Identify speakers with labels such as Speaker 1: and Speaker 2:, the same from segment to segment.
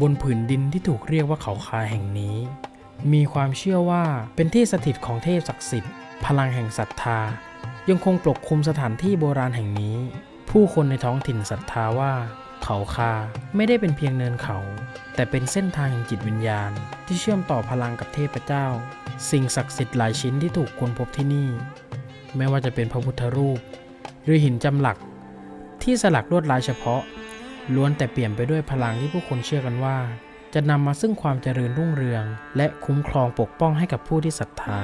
Speaker 1: บนผืนดินที่ถูกเรียกว่าเขาคาแห่งนี้ มีความเชื่อว่าเป็นที่สถิตของเทพศักดิ์สิทธิ์ พลังแห่งศรัทธา ยังคงปกคลุมสถานที่โบราณแห่งนี้ ผู้คนในท้องถิ่นศรัทธาว่า เขาคาไม่ได้เป็นเพียงเนินเขา แต่เป็นเส้นทางแห่งจิตวิญญาณ ที่เชื่อมต่อพลังกับเทพเจ้า สิ่งศักดิ์สิทธิ์หลายชิ้นที่ถูกค้นพบที่นี่ ไม่ว่าจะเป็นพระพุทธรูป หรือหินจำหลัก ที่สลักลวดลายเฉพาะ ล้วนแต่เปลี่ยนไปด้วยพลังที่ผู้คนเชื่อกันว่า จะนำมาซึ่งความเจริญรุ่งเรือง และคุ้มครองปกป้องให้กับผู้ที่ศรัทธา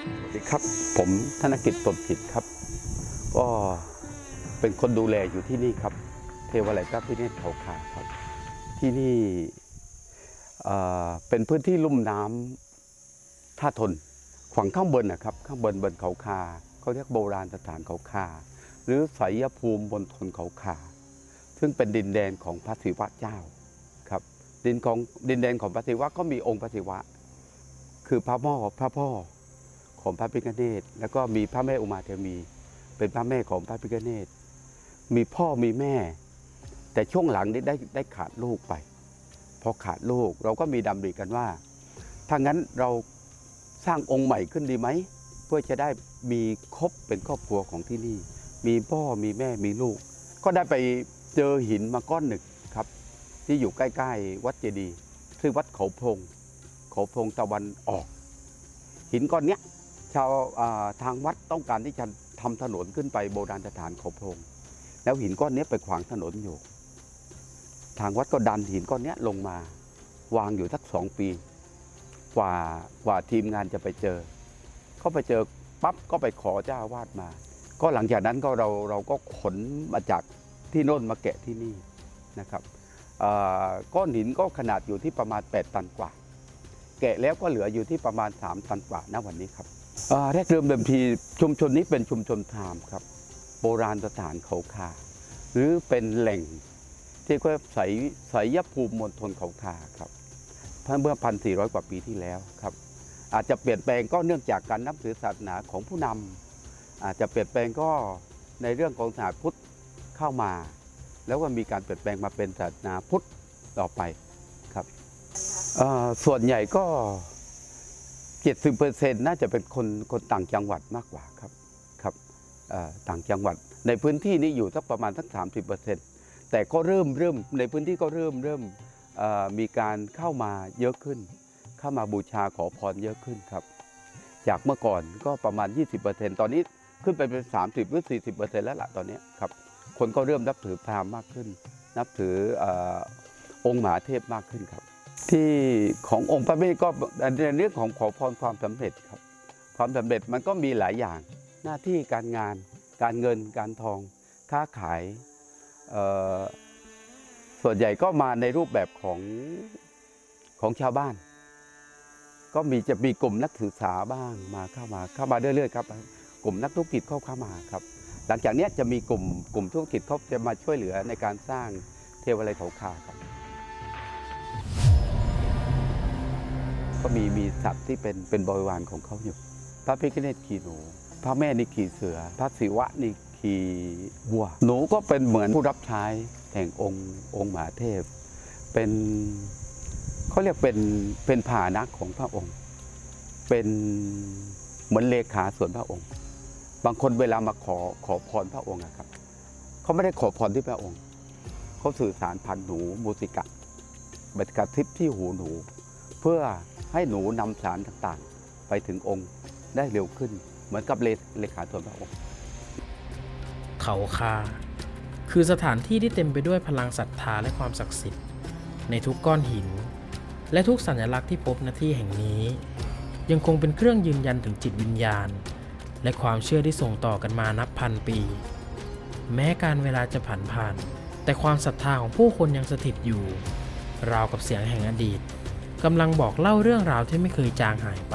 Speaker 2: สวัสดีครับ ผมธนกิจตนจิตครับ ก็เป็นคนดูแลอยู่ที่นี่ครับ เทวาลัยพระพิเนศเขาขาครับ ที่นี่เป็นพื้นที่ลุ่มน้ำท่าทนฝั่งข้างบนนะครับ ข้างบนบนเขาคาเขาเรียกโบราณสถานเขาคา หรือไสยภูมิบนทนเขาคา ซึ่งเป็นดินแดนของพระศิวะเจ้าครับดินของดินแดนของพระศิวะก็มีองค์พระศิวะ คือพระพ่อพระพ่อของพระพิฆเนศแล้วก็มีพระแม่อุมาเทวีเป็นพระแม่ของพระพิฆเนศมีพ่อมีแม่ แต่ช่วงหลังนี้ได้ได้ขาดลูกไปพอขาดลูกเราก็มีดำริกันว่า ถ้างั้นเราสร้างองค์ใหม่ขึ้นดีไหม เพื่อจะได้มีครบเป็นครอบครัวของที่นี่ มีพ่อมีแม่มีลูก ก็ได้ไป เจอหินมาก้อนหนึ่งครับ ที่อยู่ใกล้ๆ วัดเจดีย์ชื่อวัดเขาพงเขาพงตะวันออก หินก้อนเนี้ยชาวาทางวัดต้องการที่จะทำถนนขึ้นไปโบราณสถานเขาพง แล้วหินก้อนเนี้ยไปขวางถนนอยู่ ทางวัดก็ดันหินก้อนเนี้ยลงมาวางอยู่สักสองปี กว่ากว่าทีมงานจะไปเจอก็ไปเจอปั๊บก็ไปขอเจ้าวาสมา ก็หลังจากนั้นก็เราเราก็ขนมาจาก ที่โน่นมาแกะที่นี่นะครับก้อนหินก็ขนาดอยู่ที่ประมาณ 8 ตันกว่า แกะแล้วก็เหลืออยู่ที่ประมาณ 3 ตันกว่าณวันนี้ครับแรกเริ่มเดิมทีชุมชนนี้เป็นชุมชนพราหมณ์ครับ โบราณสถานเขาคา หรือเป็นแหล่งที่ก็ใสใสยภูมิมณฑลเขาคาครับเมื่อพันสี่ร้อยกว่าปีที่แล้วครับ อาจจะเปลี่ยนแปลงก็เนื่องจากการนับถือศาสนาของผู้นำอาจจะเปลี่ยนแปลงก็ในเรื่องของศาสนาพุทธ เข้ามา แล้วก็มีการเปลี่ยนแปลงมาเป็นศาสนาพุทธต่อไปครับส่วนใหญ่ก็70%น่าจะเป็นคนคนต่างจังหวัดมากกว่าครับครับต่างจังหวัด ในพื้นที่นี้อยู่สักประมาณสัก30%แต่ก็เริ่มเริ่มในพื้นที่ก็เริ่มเริ่มมีการเข้ามาเยอะขึ้น เข้ามาบูชาขอพรเยอะขึ้นครับ จากเมื่อก่อนก็ประมาณ 20%ตอนนี้ขึ้นไปเป็น 30 หรือ 40%แล้วล่ะตอนนี้ครับ คนก็เริ่มนับถือพราหมณ์มากขึ้น นับถือองค์มหาเทพมากขึ้นครับ ที่ขององค์พระเมธก็ในเรื่องของขอพรความสำเร็จครับ ความสำเร็จมันก็มีหลายอย่างหน้าที่การงาน การเงินการทอง ค้าขายส่วนใหญ่ก็มาในรูปแบบของของชาวบ้าน ก็มีจะมีกลุ่มนักศึกษาบ้างมาเข้ามาเข้ามาเรื่อยๆครับ กลุ่มนักธุรกิจเข้าเข้ามาครับ หลังจากนี้จะมีกลุ่มกลุ่มธุรกิจเขาจะมาช่วยเหลือในการสร้างเทวาลัยเขาคาครับก็มีมีสัตว์ที่เป็นเป็นบริวารของเขาอยู่ พระพิฆเนศขี่หนู พระแม่นี่ขี่เสือ พระศิวะนี่ขี่วัว หนูก็เป็นเหมือนผู้รับใช้แห่งองค์องค์มหาเทพ เป็นเขาเรียกเป็นเป็นผาหนะของพระองค์ เป็นเหมือนเลขาส่วนพระองค์ บางคนเวลามาขอขอพรพระองค์นะครับเขาไม่ได้ขอพรที่พระองค์เขาสื่อสารผ่านหนูมูสิกะบัตกระทิบที่หูหนู เพื่อให้หนูนำสารต่างๆ ไปถึงองค์ได้เร็วขึ้น เหมือนกับเลเลขาส่วนพระองค์
Speaker 1: เขาคา คือสถานที่ที่เต็มไปด้วยพลังศรัทธาและความศักดิ์สิทธิ์ ในทุกก้อนหิน และทุกสัญลักษณ์ที่พบณที่แห่งนี้ ยังคงเป็นเครื่องยืนยันถึงจิตวิญญาณ และความเชื่อที่ส่งต่อกันมานับพันปี แม้การเวลาจะผ่านผ่าน แต่ความศรัทธาของผู้คนยังสถิตอยู่ ราวกับเสียงแห่งอดีตกำลังบอกเล่าเรื่องราวที่ไม่เคยจางหายไป